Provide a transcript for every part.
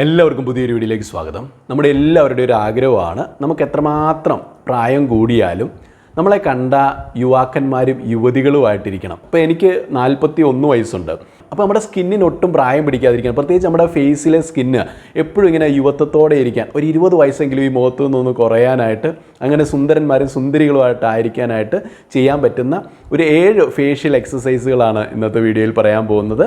എല്ലാവർക്കും പുതിയൊരു വീഡിയോയിലേക്ക് സ്വാഗതം. നമ്മുടെ എല്ലാവരുടെയും ഒരു ആഗ്രഹമാണ് നമുക്ക് എത്രമാത്രം പ്രായം കൂടിയാലും നമ്മളെ കണ്ട യുവാക്കന്മാരും യുവതികളുമായിട്ടിരിക്കണം. അപ്പോൾ എനിക്ക് നാൽപ്പത്തി ഒന്ന് വയസ്സുണ്ട്. അപ്പോൾ നമ്മുടെ സ്കിന്നിന് ഒട്ടും പ്രായം പിടിക്കാതിരിക്കാൻ പ്രത്യേകിച്ച് നമ്മുടെ ഫേസിലെ സ്കിന്ന് എപ്പോഴും ഇങ്ങനെ യുവത്വത്തോടെ ഇരിക്കാൻ. ഒരു ഇരുപത് വയസ്സെങ്കിലും ഈ മുഖത്തു നിന്നൊന്ന് കുറയാനായിട്ട് അങ്ങനെ സുന്ദരന്മാരും സുന്ദരികളുമായിട്ട് ആയിരിക്കാനായിട്ട് ചെയ്യാൻ പറ്റുന്ന ഒരു ഏഴ് ഫേഷ്യൽ എക്സസൈസുകളാണ് ഇന്നത്തെ വീഡിയോയിൽ പറയാൻ പോകുന്നത്.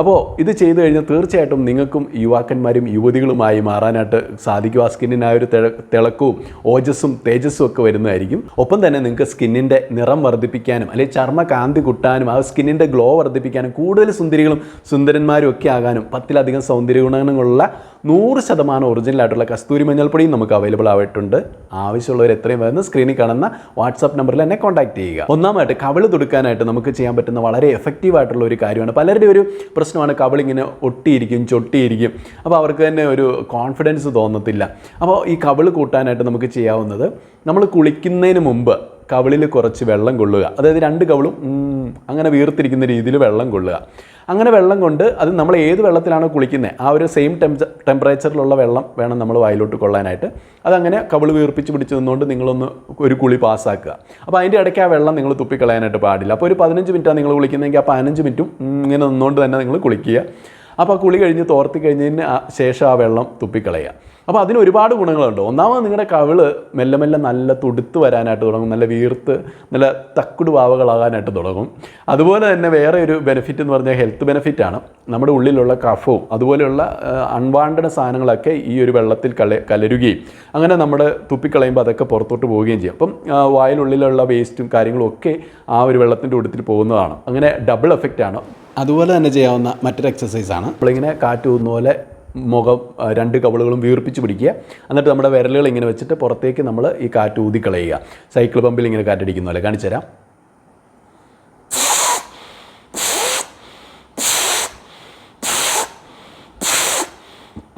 അപ്പോൾ ഇത് ചെയ്തു കഴിഞ്ഞാൽ തീർച്ചയായിട്ടും നിങ്ങൾക്കും യുവാക്കന്മാരും യുവതികളുമായി മാറാനായിട്ട് സാധിക്കും. ആ സ്കിന്നിന് ആ ഒരു തിള- തിളക്കവും ഓജസ്സും തേജസ്സും ഒക്കെ വരുന്നതായിരിക്കും. ഒപ്പം തന്നെ നിങ്ങൾക്ക് സ്കിന്നിന്റെ നിറം വർദ്ധിപ്പിക്കാനും അല്ലെങ്കിൽ ചർമ്മ കാന്തി കുട്ടാനും ആ സ്കിന്നിന്റെ ഗ്ലോ വർദ്ധിപ്പിക്കാനും കൂടുതൽ സുന്ദരികളും സുന്ദരന്മാരും ഒക്കെ ആകാനും പത്തിലധികം സൗന്ദര്യ ഗുണങ്ങളുള്ള നൂറ് ശതമാനം ഒറിജിനൽ ആയിട്ടുള്ള കസ്തൂരി മഞ്ഞൾപ്പൊടിയും നമുക്ക് അവൈലബിൾ ആയിട്ടുണ്ട്. ആവശ്യമുള്ളവർ എത്രയും വരുന്ന സ്ക്രീനിൽ കാണുന്ന വാട്സാപ്പ് നമ്പറിൽ എന്നെ കോൺടാക്ട് ചെയ്യുക. ഒന്നാമായിട്ട് കവിൾ തുടുക്കാനായിട്ട് നമുക്ക് ചെയ്യാൻ പറ്റുന്ന വളരെ എഫക്റ്റീവ് ആയിട്ടുള്ള ഒരു കാര്യമാണ്. പലരുടെ ഒരു പ്രശ്നമാണ് കവിളിങ്ങനെ ഒട്ടിയിരിക്കും ചൊട്ടിയിരിക്കും. അപ്പോൾ അവർക്ക് തന്നെ ഒരു കോൺഫിഡൻസ് തോന്നത്തില്ല. അപ്പോൾ ഈ കവിൾ കൂട്ടാനായിട്ട് നമുക്ക് ചെയ്യാവുന്നത് നമ്മൾ കുളിക്കുന്നതിന് മുമ്പ് കവിളിൽ കുറച്ച് വെള്ളം കൊള്ളുക. അതായത് രണ്ട് കവിളും അങ്ങനെ വീർത്തിരിക്കുന്ന രീതിയിൽ വെള്ളം കൊള്ളുക. അങ്ങനെ വെള്ളം കൊണ്ട് അത് നമ്മൾ ഏത് വെള്ളത്തിലാണോ കുളിക്കുന്നത് ആ ഒരു സെയിം ടെമ്പ ടെമ്പറേച്ചറിലുള്ള വെള്ളം വേണം നമ്മൾ വായിലോട്ട് കൊള്ളാനായിട്ട്. അതങ്ങനെ കവിൾ വീർപ്പിച്ച് പിടിച്ച് നിന്നുകൊണ്ട് നിങ്ങളൊന്ന് ഒരു കുളി പാസ്സാക്കുക. അപ്പോൾ അതിന്റെ ഇടയ്ക്ക് ആ വെള്ളം നിങ്ങൾ തുപ്പിക്കളയാനായിട്ട് പാടില്ല. അപ്പോൾ ഒരു പതിനഞ്ച് മിനിറ്റാണ് നിങ്ങൾ കുളിക്കുന്നതെങ്കിൽ ആ പതിനഞ്ച് മിനിറ്റും ഇങ്ങനെ നിന്നുകൊണ്ട് തന്നെ നിങ്ങൾ കുളിക്കുക. അപ്പോൾ ആ കുളി കഴിഞ്ഞ് തോർത്തി കഴിഞ്ഞതിന് ശേഷം ആ വെള്ളം തുപ്പിക്കളയുക. അപ്പോൾ അതിന് ഒരുപാട് ഗുണങ്ങളുണ്ട്. ഒന്നാമത് നിങ്ങളുടെ കവിൾ മെല്ലെ മെല്ലെ നല്ല തുടുത്ത് വരാനായിട്ട് തുടങ്ങും. നല്ല വീർത്ത് നല്ല തക്കുട് വാവകളാകാനായിട്ട് തുടങ്ങും. അതുപോലെ തന്നെ വേറെ ഒരു ബെനിഫിറ്റ് എന്ന് പറഞ്ഞാൽ ഹെൽത്ത് ബെനിഫിറ്റ് ആണ്. നമ്മുടെ ഉള്ളിലുള്ള കഫവും അതുപോലെയുള്ള അൺവാണ്ടഡ് സാധനങ്ങളൊക്കെ ഈ ഒരു വെള്ളത്തിൽ കള കലരുകയും അങ്ങനെ നമ്മുടെ തുപ്പിക്കളയുമ്പോൾ അതൊക്കെ പുറത്തോട്ട് പോവുകയും ചെയ്യും. അപ്പം വായിലുള്ളിലുള്ള വേസ്റ്റും കാര്യങ്ങളും ഒക്കെ ആ ഒരു വെള്ളത്തിന്റെ ഉടുത്തിൽ പോകുന്നതാണ്. അങ്ങനെ ഡബിൾ എഫക്റ്റ് ആണ്. അതുപോലെ തന്നെ ചെയ്യാവുന്ന മറ്റൊരു എക്സസൈസാണ് നമ്മളിങ്ങനെ കാറ്റ് പോകുന്ന പോലെ മുഖം രണ്ട് കവളുകളും വീർപ്പിച്ച് പിടിക്കുക. എന്നിട്ട് നമ്മുടെ വിരലുകൾ ഇങ്ങനെ വെച്ചിട്ട് പുറത്തേക്ക് നമ്മൾ ഈ കാറ്റ് ഊതിക്കളയുക. സൈക്കിൾ പമ്പിൽ ഇങ്ങനെ കാറ്റടിക്കുന്ന പോലെ. കാണിച്ചു തരാം.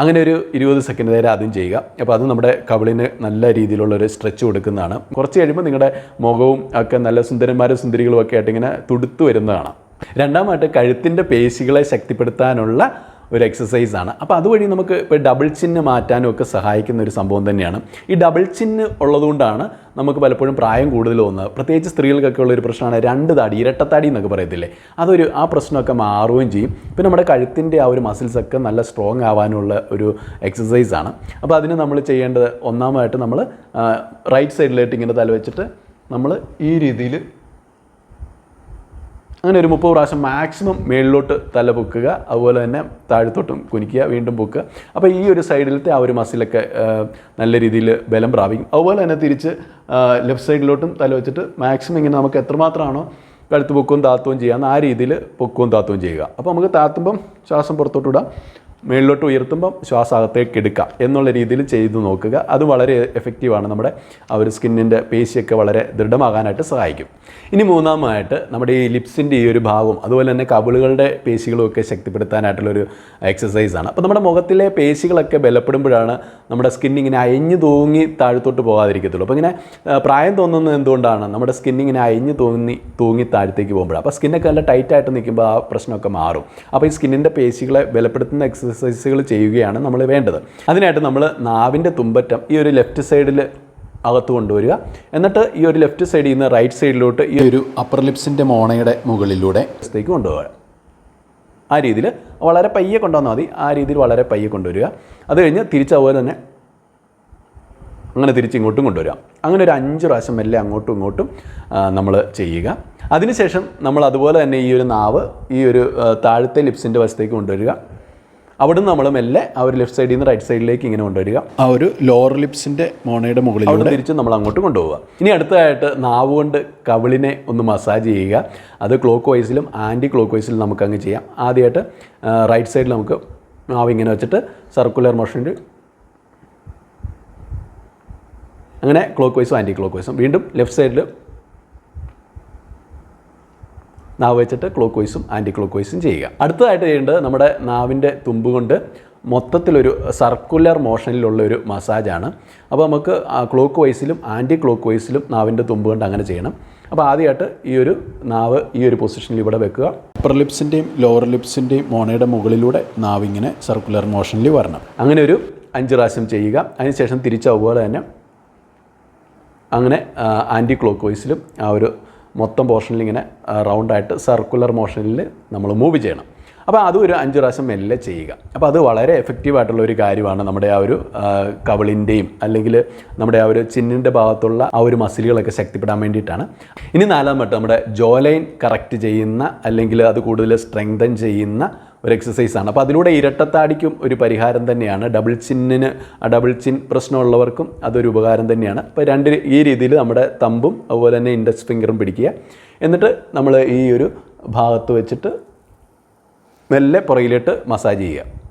അങ്ങനെ ഒരു ഇരുപത് സെക്കൻഡ് നേരം ആദ്യം ചെയ്യുക. അപ്പോൾ അത് നമ്മുടെ കവിളിന് നല്ല രീതിയിലുള്ള ഒരു സ്ട്രെച്ച് കൊടുക്കുന്നതാണ്. കുറച്ച് കഴിയുമ്പോൾ നിങ്ങളുടെ മുഖവും ഒക്കെ നല്ല സുന്ദരന്മാരും സുന്ദരികളും ഒക്കെ ആയിട്ട് ഇങ്ങനെ തുടുത്തു വരുന്നതാണ്. രണ്ടാമതായിട്ട് കഴുത്തിന്റെ പേശികളെ ശക്തിപ്പെടുത്താനുള്ള ഒരു എക്സസൈസ് ആണ്. അപ്പോൾ അതുവഴി നമുക്ക് ഇപ്പോൾ ഡബിൾ ചിന്ന് മാറ്റാനും ഒക്കെ സഹായിക്കുന്ന ഒരു സംഭവം തന്നെയാണ്. ഈ ഡബിൾ ചിന്ന് ഉള്ളതുകൊണ്ടാണ് നമുക്ക് പലപ്പോഴും പ്രായം കൂടുതൽ തോന്നുന്നത്. പ്രത്യേകിച്ച് സ്ത്രീകൾക്കൊക്കെ ഉള്ളൊരു പ്രശ്നമാണ് രണ്ട് താടി ഇരട്ടത്താടി എന്നൊക്കെ പറയത്തില്ലേ? അതൊരു ആ പ്രശ്നമൊക്കെ മാറുകയും ചെയ്യും. പിന്നെ നമ്മുടെ കഴുത്തിന്റെ ആ ഒരു മസിൽസൊക്കെ നല്ല സ്ട്രോങ് ആവാനുള്ള ഒരു എക്സസൈസ് ആണ്. അപ്പോൾ അതിന് നമ്മൾ ചെയ്യേണ്ടത് ഒന്നാമതായിട്ട് നമ്മൾ റൈറ്റ് സൈഡിലായിട്ട് ഇങ്ങനെ തല വെച്ചിട്ട് നമ്മൾ ഈ രീതിയിൽ അങ്ങനെ ഒരു മുപ്പത് പ്രാവശ്യം മാക്സിമം മേളിലോട്ട് തല പൊക്കുക അതുപോലെ തന്നെ താഴത്തോട്ടും കുനിക്കുക വീണ്ടും പൊക്കുക. അപ്പോൾ ഈ ഒരു സൈഡിലത്തെ ആ ഒരു മസിലൊക്കെ നല്ല രീതിയിൽ ബലം പ്രാപിക്കും. അതുപോലെ തന്നെ തിരിച്ച് ലെഫ്റ്റ് സൈഡിലോട്ടും തല വെച്ചിട്ട് മാക്സിമം ഇങ്ങനെ നമുക്ക് എത്രമാത്രമാണോ കഴുത്ത് പൊക്കവും താത്തവും ചെയ്യാമെന്ന് ആ രീതിയിൽ പൊക്കവും താത്തവും ചെയ്യുക. അപ്പോൾ നമുക്ക് താത്തുമ്പം ശ്വാസം പുറത്തോട്ട് വിടാം മേളിലോട്ട് ഉയർത്തുമ്പം ശ്വാസം എടുക്കുക എടുക്കാം എന്നുള്ള രീതിയിൽ ചെയ്തു നോക്കുക. അത് വളരെ എഫക്റ്റീവാണ് നമ്മുടെ ആ ഒരു സ്കിന്നിന്റെ പേശിയൊക്കെ വളരെ ദൃഢമാകാനായിട്ട് സഹായിക്കും. ഇനി മൂന്നാമതായിട്ട് നമ്മുടെ ഈ ലിപ്സിന്റെ ഈ ഒരു ഭാവം അതുപോലെ തന്നെ കവിളുകളുടെ പേശികളും ഒക്കെ ശക്തിപ്പെടുത്താനായിട്ടുള്ളൊരു എക്സസൈസാണ് അപ്പോൾ നമ്മുടെ മുഖത്തിലെ പേശികളൊക്കെ ബലപ്പെടുമ്പോഴാണ് നമ്മുടെ സ്കിൻ ഇങ്ങനെ അയഞ്ഞു തൂങ്ങി താഴത്തോട്ട് പോകാതിരിക്കത്തുള്ളൂ. അപ്പോൾ ഇങ്ങനെ പ്രായം തോന്നുന്നത് എന്തുകൊണ്ടാണ്? നമ്മുടെ സ്കിൻ ഇങ്ങനെ അയഞ്ഞു തൂങ്ങി തൂങ്ങി താഴത്തേക്ക് പോകുമ്പോഴാണ്. അപ്പോൾ സ്കിന്നൊക്കെ നല്ല ടൈറ്റായിട്ട് നിൽക്കുമ്പോൾ ആ പ്രശ്നമൊക്കെ മാറും. അപ്പോൾ ഈ സ്കിന്നിന്റെ പേശികളെ ബലപ്പെടുത്തുന്ന എക്സസൈസുകൾ ചെയ്യുകയാണ് നമ്മൾ വേണ്ടത്. അതിനായിട്ട് നമ്മൾ നാവിന്റെ തുമ്പറ്റം ഈ ഒരു ലെഫ്റ്റ് സൈഡിൽ അകത്ത് കൊണ്ടുവരിക. എന്നിട്ട് ഈ ഒരു ലെഫ്റ്റ് സൈഡിൽ നിന്ന് റൈറ്റ് സൈഡിലോട്ട് ഈ ഒരു അപ്പർ ലിപ്സിന്റെ മോണയുടെ മുകളിലൂടെ ലേക്ക് കൊണ്ടുപോകുക ആ രീതിയിൽ വളരെ പയ്യെ കൊണ്ടുവന്നാൽ മതി. ആ രീതിയിൽ വളരെ പയ്യെ കൊണ്ടുവരിക. അത് കഴിഞ്ഞ് തിരിച്ചതുപോലെ തന്നെ അങ്ങനെ തിരിച്ച് ഇങ്ങോട്ടും കൊണ്ടുവരാം അങ്ങനെ ഒരു അഞ്ച് പ്രാവശ്യം മെല്ലെ അങ്ങോട്ടും ഇങ്ങോട്ടും നമ്മൾ ചെയ്യുക. അതിനുശേഷം നമ്മൾ അതുപോലെ തന്നെ ഈ ഒരു നാവ് ഈ ഒരു താഴത്തെ ലിപ്സിന്റെ വശത്തേക്ക് കൊണ്ടുവരിക. അവിടുന്ന് നമ്മൾ മെല്ലെ ആ ഒരു ലെഫ്റ്റ് സൈഡിൽ നിന്ന് റൈറ്റ് സൈഡിലേക്ക് ഇങ്ങനെ കൊണ്ടുവരിക. ആ ഒരു ലോവർ ലിപ്സിന്റെ മോണയുടെ മുകളിൽ അവിടെ തിരിച്ച് നമ്മൾ അങ്ങോട്ട് കൊണ്ടുപോവുക. ഇനി അടുത്തതായിട്ട് നാവ് കൊണ്ട് കവിളിനെ ഒന്ന് മസാജ് ചെയ്യുക. അത് ക്ലോക്ക് വൈസിലും ആന്റി ക്ലോക്ക് വൈസിലും നമുക്ക് അങ്ങ് ചെയ്യാം. ആദ്യമായിട്ട് റൈറ്റ് സൈഡിൽ നമുക്ക് നാവ് ഇങ്ങനെ വെച്ചിട്ട് സർക്കുലർ മോഷനിൽ അങ്ങനെ ക്ലോക്ക് വൈസും ആന്റി ക്ലോക്ക് വൈസും വീണ്ടും ലെഫ്റ്റ് സൈഡിൽ നാവ് വെച്ചിട്ട് ക്ലോക്ക് വൈസും ആന്റി ക്ലോക്ക് വൈസും ചെയ്യുക. അടുത്തതായിട്ട് ചെയ്യേണ്ടത് നമ്മുടെ നാവിന്റെ തുമ്പ് കൊണ്ട് മൊത്തത്തിലൊരു സർക്കുലർ മോഷനിലുള്ള ഒരു മസാജാണ്. അപ്പോൾ നമുക്ക് ക്ലോക്ക് വൈസിലും ആന്റി ക്ലോക്ക് വൈസിലും നാവിന്റെ തുമ്പ് കൊണ്ട് അങ്ങനെ ചെയ്യണം. അപ്പോൾ ആദ്യമായിട്ട് ഈ ഒരു നാവ് ഈ ഒരു പൊസിഷനിൽ ഇവിടെ വെക്കുക. അപ്പർ ലിപ്സിന്റെയും ലോവർ ലിപ്സിന്റെയും മോണയുടെ മുകളിലൂടെ നാവ് ഇങ്ങനെ സർക്കുലർ മോഷനിൽ വരണം. അങ്ങനെ ഒരു അഞ്ച് പ്രാവശ്യം ചെയ്യുക. അതിനുശേഷം തിരിച്ചതുപോലെ തന്നെ അങ്ങനെ ആന്റി ക്ലോക്ക് വൈസിലും ആ ഒരു മൊത്തം പോർഷനിൽ ഇങ്ങനെ റൗണ്ടായിട്ട് സർക്കുലർ മോഷനിൽ നമ്മൾ മൂവ് ചെയ്യണം. അപ്പോൾ അതും ഒരു അഞ്ച് പ്രാവശ്യം മെല്ലെ ചെയ്യുക. അപ്പോൾ അത് വളരെ എഫക്റ്റീവ് ആയിട്ടുള്ള ഒരു കാര്യമാണ് നമ്മുടെ ആ ഒരു കവളിന്റെയും അല്ലെങ്കിൽ നമ്മുടെ ആ ഒരു ചിന്നിന്റെ ഭാഗത്തുള്ള ആ ഒരു മസിലുകളൊക്കെ ശക്തിപ്പെടാൻ വേണ്ടിയിട്ടാണ്. ഇനി നാലാമത്തെ നമ്മുടെ ജോലൈൻ കറക്റ്റ് ചെയ്യുന്ന അല്ലെങ്കിൽ അത് കൂടുതൽ സ്ട്രെങ്തൻ ചെയ്യുന്ന ഒരു എക്സസൈസാണ് അപ്പോൾ അതിലൂടെ ഇരട്ടത്താടിക്കും ഒരു പരിഹാരം തന്നെയാണ്. ഡബിൾ ചിന്നിന് ഡബിൾ ചിൻ പ്രശ്നമുള്ളവർക്കും അതൊരു ഉപകാരം തന്നെയാണ്. അപ്പോൾ രണ്ട് ഈ രീതിയിൽ നമ്മുടെ തമ്പും അതുപോലെ തന്നെ ഇൻഡക്സ് ഫിംഗറും പിടിക്കുക. എന്നിട്ട് നമ്മൾ ഈ ഒരു ഭാഗത്ത് വെച്ചിട്ട് മെല്ലെ പുറകിലിട്ട് മസാജ് ചെയ്യുക.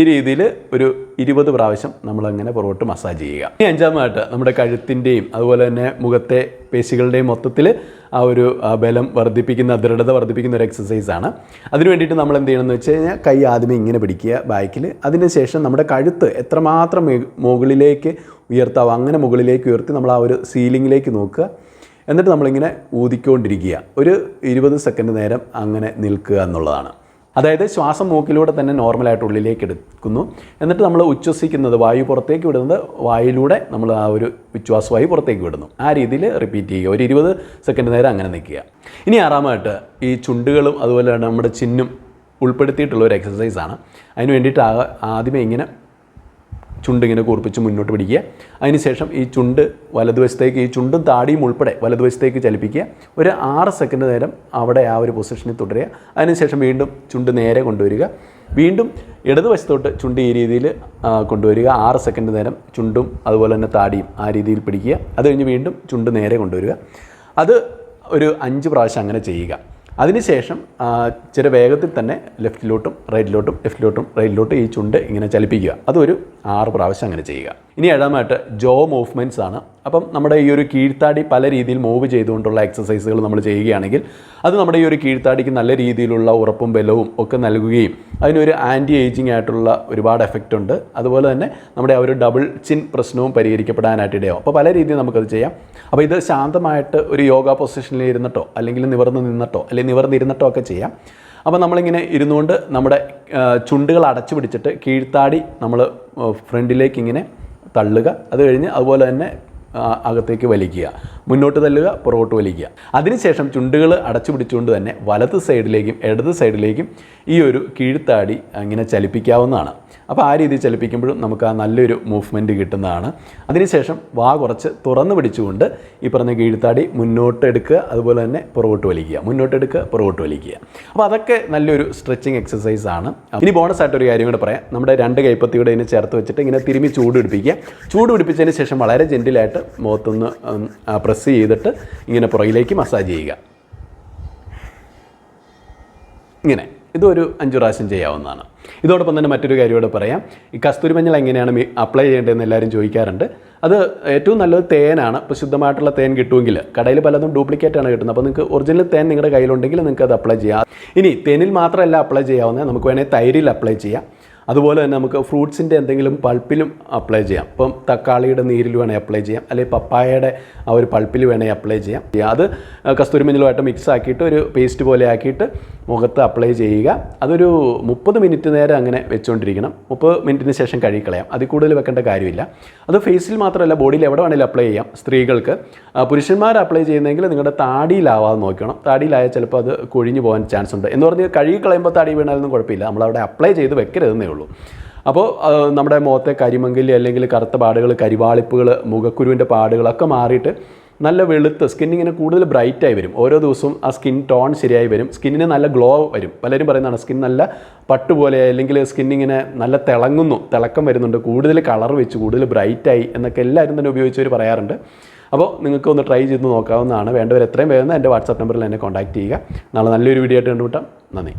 ഈ രീതിയിൽ ഒരു ഇരുപത് പ്രാവശ്യം നമ്മൾ അങ്ങനെ പുറകോട്ട് മസാജ് ചെയ്യുക. ഇനി അഞ്ചാമതായിട്ട് നമ്മുടെ കഴുത്തിന്റെയും അതുപോലെ തന്നെ മുഖത്തെ പേശികളുടെയും മൊത്തത്തിൽ ആ ഒരു ബലം വർദ്ധിപ്പിക്കുന്ന ദൃഢത വർദ്ധിപ്പിക്കുന്ന ഒരു എക്സസൈസാണ് അതിന് വേണ്ടിയിട്ട് നമ്മൾ എന്ത് ചെയ്യണമെന്ന് വെച്ച് കഴിഞ്ഞാൽ കൈ ആദ്യമേ ഇങ്ങനെ പിടിക്കുക ബാക്കിൽ. അതിനുശേഷം നമ്മുടെ കഴുത്ത് എത്രമാത്രം മുകളിലേക്ക് ഉയർത്താവോ അങ്ങനെ മുകളിലേക്ക് ഉയർത്തി നമ്മൾ ആ ഒരു സീലിങ്ങിലേക്ക് നോക്കുക. എന്നിട്ട് നമ്മളിങ്ങനെ ഊതിക്കൊണ്ടിരിക്കുക. ഒരു ഇരുപത് സെക്കൻഡ് നേരം അങ്ങനെ നിൽക്കുക എന്നുള്ളതാണ്. അതായത് ശ്വാസം മൂക്കിലൂടെ തന്നെ നോർമലായിട്ട് ഉള്ളിലേക്ക് എടുക്കുന്നു. എന്നിട്ട് നമ്മൾ ഉച്ഛ്വസിക്കുന്നത് വായു പുറത്തേക്ക് വിടുന്നത് വായിലൂടെ നമ്മൾ ആ ഒരു ഉച്ഛ്വാസമായി പുറത്തേക്ക് വിടുന്നു. ആ രീതിയിൽ റിപ്പീറ്റ് ചെയ്യുക. ഒരു ഇരുപത് സെക്കൻഡ് നേരം അങ്ങനെ നിൽക്കുക. ഇനി ആറാമായിട്ട് ഈ ചുണ്ടുകളും അതുപോലെ നമ്മുടെ ചിന്നും ഉൾപ്പെടുത്തിയിട്ടുള്ള ഒരു എക്സസൈസാണ് അതിന് വേണ്ടിയിട്ട് ആദ്യമേ ഇങ്ങനെ ചുണ്ട് ഇങ്ങനെ കൂർപ്പിച്ച് മുന്നോട്ട് പിടിക്കുക. അതിനുശേഷം ഈ ചുണ്ട് വലതുവശത്തേക്ക് ഈ ചുണ്ടും താടിയും ഉൾപ്പെടെ വലതുവശത്തേക്ക് ചലിപ്പിക്കുക. ഒരു ആറ് സെക്കൻഡ് നേരം അവിടെ ആ ഒരു പൊസിഷനിൽ തുടരുക. അതിനുശേഷം വീണ്ടും ചുണ്ട് നേരെ കൊണ്ടുവരിക. വീണ്ടും ഇടതുവശത്തോട്ട് ചുണ്ട് ഈ രീതിയിൽ കൊണ്ടുവരിക. ആറ് സെക്കൻഡ് നേരം ചുണ്ടും അതുപോലെ തന്നെ താടിയും ആ രീതിയിൽ പിടിക്കുക. അത് കഴിഞ്ഞ് വീണ്ടും ചുണ്ട് നേരെ കൊണ്ടുവരിക. അത് ഒരു അഞ്ച് പ്രാവശ്യം അങ്ങനെ ചെയ്യുക. അതിനുശേഷം ചില വേഗത്തിൽ തന്നെ ലെഫ്റ്റിലോട്ടും റൈറ്റിലോട്ടും ലെഫ്റ്റിലോട്ടും റൈറ്റിലോട്ടും ഈ ചുണ്ട് ഇങ്ങനെ ചലിപ്പിക്കുക. അതൊരു ആറ് പ്രാവശ്യം അങ്ങനെ ചെയ്യുക. ഇനി ഏഴാമായിട്ട് ജോ മൂവ്മെന്റ്സ് ആണ്. അപ്പം നമ്മുടെ ഈ ഒരു കീഴ്ത്താടി പല രീതിയിൽ മൂവ് ചെയ്തുകൊണ്ടുള്ള എക്സസൈസുകൾ നമ്മൾ ചെയ്യുകയാണെങ്കിൽ അത് നമ്മുടെ ഈ ഒരു കീഴ്ത്താടിക്ക് നല്ല രീതിയിലുള്ള ഉറപ്പും ബലവും ഒക്കെ നൽകുകയും അതിനൊരു ആന്റി ഏജിങ് ആയിട്ടുള്ള ഒരുപാട് എഫക്റ്റ് ഉണ്ട്. അതുപോലെ തന്നെ നമ്മുടെ ആ ഒരു ഡബിൾ ചിൻ പ്രശ്നവും പരിഹരിക്കപ്പെടാനായിട്ട് ഇടയാവും അപ്പോൾ പല രീതിയിൽ നമുക്കത് ചെയ്യാം. അപ്പോൾ ഇത് ശാന്തമായിട്ട് ഒരു യോഗ പൊസിഷനിൽ ഇരുന്നിട്ടോ അല്ലെങ്കിൽ നിവർന്ന് നിന്നിട്ടോ അല്ലെങ്കിൽ നിവർന്നിരുന്നിട്ടോ ഒക്കെ ചെയ്യാം. അപ്പോൾ നമ്മളിങ്ങനെ ഇരുന്നുകൊണ്ട് നമ്മുടെ ചുണ്ടുകൾ അടച്ചു പിടിച്ചിട്ട് കീഴ്ത്താടി നമ്മൾ ഫ്രണ്ടിലേക്ക് ഇങ്ങനെ തള്ളുക. അത് കഴിഞ്ഞ് അതുപോലെ തന്നെ അകത്തേക്ക് വലിക്കുക. മുന്നോട്ട് തല്ലുക പുറകോട്ട് വലിക്കുക. അതിനുശേഷം ചുണ്ടുകൾ അടച്ചു പിടിച്ചുകൊണ്ട് തന്നെ വലത് സൈഡിലേക്കും ഇടത് സൈഡിലേക്കും ഈ ഒരു കീഴ്ത്താടി അങ്ങനെ ചലിപ്പിക്കാവുന്നതാണ്. അപ്പോൾ ആ രീതിയിൽ ചലിപ്പിക്കുമ്പോഴും നമുക്ക് ആ നല്ലൊരു മൂവ്മെന്റ് കിട്ടുന്നതാണ്. അതിനുശേഷം വാ കുറച്ച് തുറന്ന് പിടിച്ചുകൊണ്ട് ഈ പറഞ്ഞ കീഴ്ത്താടി മുന്നോട്ട് എടുക്കുക അതുപോലെ തന്നെ പുറകോട്ട് വലിക്കുക. മുന്നോട്ട് എടുക്കുക പുറകോട്ട് വലിക്കുക. അപ്പോൾ അതൊക്കെ നല്ലൊരു സ്ട്രെച്ചിങ് എക്സസൈസ് ആണ്. ഇനി ബോണസ് ആയിട്ട് ഒരു കാര്യം കൂടെ പറയാം. നമ്മുടെ രണ്ട് കൈപ്പത്തിയുടെ ഇതിനെ ചേർത്ത് വെച്ചിട്ട് ഇങ്ങനെ തിരുമി ചൂട് പിടിപ്പിക്കുക. ചൂട് പിടിപ്പിച്ചതിന് ശേഷം വളരെ ജെന്റിലായിട്ട് മുഖത്തൊന്ന് പ്രസ് ചെയ്തിട്ട് ഇങ്ങനെ പുറകിലേക്ക് മസാജ് ചെയ്യുക. ഇങ്ങനെ. ഇതൊരു അഞ്ച് പ്രാവശ്യം ചെയ്യാവുന്നതാണ്. ഇതോടൊപ്പം തന്നെ മറ്റൊരു കാര്യം പറയാം. ഈ കസ്തൂരി മഞ്ഞൾ എങ്ങനെയാണ് അപ്ലൈ ചെയ്യേണ്ടതെന്ന് എല്ലാവരും ചോദിക്കാറുണ്ട്. അത് ഏറ്റവും നല്ലത് തേനാണ്. ഇപ്പോൾ ശുദ്ധമായിട്ടുള്ള തേൻ കിട്ടുമെങ്കിൽ കടയിൽ പലതും ഡ്യൂപ്ലിക്കേറ്റ് ആണ് കിട്ടുന്നത്. അപ്പോൾ നിങ്ങൾക്ക് ഒറിജിനൽ തേൻ നിങ്ങളുടെ കയ്യിലുണ്ടെങ്കിൽ നിങ്ങൾക്ക് അത് അപ്ലൈ ചെയ്യാം. ഇനി തേനിൽ മാത്രമല്ല അപ്ലൈ ചെയ്യാവുന്നത്. നമുക്ക് വേണമെങ്കിൽ തൈരിൽ അപ്ലൈ ചെയ്യാം. അതുപോലെ തന്നെ നമുക്ക് ഫ്രൂട്ട്സിന്റെ എന്തെങ്കിലും പൾപ്പിലും അപ്ലൈ ചെയ്യാം. ഇപ്പം തക്കാളിയുടെ നീരിൽ വേണേൽ അപ്ലൈ ചെയ്യാം. അല്ലെങ്കിൽ പപ്പായയുടെ ആ ഒരു പൾപ്പിൽ വേണേൽ അപ്ലൈ ചെയ്യാം. അത് കസ്തൂരി മഞ്ഞളുമായിട്ട് മിക്സ് ആക്കിയിട്ട് ഒരു പേസ്റ്റ് പോലെ ആക്കിയിട്ട് മുഖത്ത് അപ്ലൈ ചെയ്യുക. അതൊരു മുപ്പത് മിനിറ്റ് നേരം അങ്ങനെ വെച്ചുകൊണ്ടിരിക്കണം മുപ്പത് മിനിറ്റിന് ശേഷം കഴുകിക്കളയാം. അതിൽ കൂടുതൽ വെക്കേണ്ട കാര്യമില്ല. അത് ഫേസിൽ മാത്രമല്ല ബോഡിയിൽ എവിടെ വേണേലും അപ്ലൈ ചെയ്യാം സ്ത്രീകൾക്ക്. പുരുഷന്മാർ അപ്ലൈ ചെയ്യുന്നെങ്കിൽ നിങ്ങളുടെ താടിയിലാവാതെ നോക്കണം. താടിയിലായാൽ ചിലപ്പോൾ അത് കൊഴിഞ്ഞു പോകാൻ ചാൻസ് ഉണ്ട്. എന്ന് പറഞ്ഞാൽ കഴുകി കളയുമ്പോൾ താടി വീണാലൊന്നും കുഴപ്പമില്ല. നമ്മളവിടെ അപ്ലൈ ചെയ്ത് വെക്കരുതെന്നേ ഉള്ളൂ. അപ്പോൾ നമ്മുടെ മുഖത്തെ കരിമങ്കലി അല്ലെങ്കിൽ കറുത്ത പാടുകൾ കരിവാളിപ്പുകൾ മുഖക്കുരുവിന്റെ പാടുകളൊക്കെ മാറിയിട്ട് നല്ല വെളുത്ത് സ്കിൻ ഇങ്ങനെ കൂടുതൽ ബ്രൈറ്റായി വരും. ഓരോ ദിവസവും ആ സ്കിൻ ടോൺ ശരിയായി വരും. സ്കിന്നിന് നല്ല ഗ്ലോ വരും. പലരും പറയുന്നതാണ് സ്കിൻ നല്ല പട്ടുപോലെ അല്ലെങ്കിൽ സ്കിൻ ഇങ്ങനെ നല്ല തിളങ്ങുന്നു തിളക്കം വരുന്നുണ്ട് കൂടുതൽ കളർ വെച്ച് കൂടുതൽ ബ്രൈറ്റായി എന്നൊക്കെ എല്ലാവരും തന്നെ ഉപയോഗിച്ചവർ പറയാറുണ്ട്. അപ്പോൾ നിങ്ങൾക്ക് ഒന്ന് ട്രൈ ചെയ്ത് നോക്കാവുന്നതാണ്. വേണ്ടവർ എത്രയും വേഗം എന്റെ വാട്സാപ്പ് നമ്പറിൽ എന്നെ കോൺടാക്ട് ചെയ്യുക. നാളെ നല്ലൊരു വീഡിയോ ആയിട്ട് കണ്ടുമുട്ടാം. നന്ദി.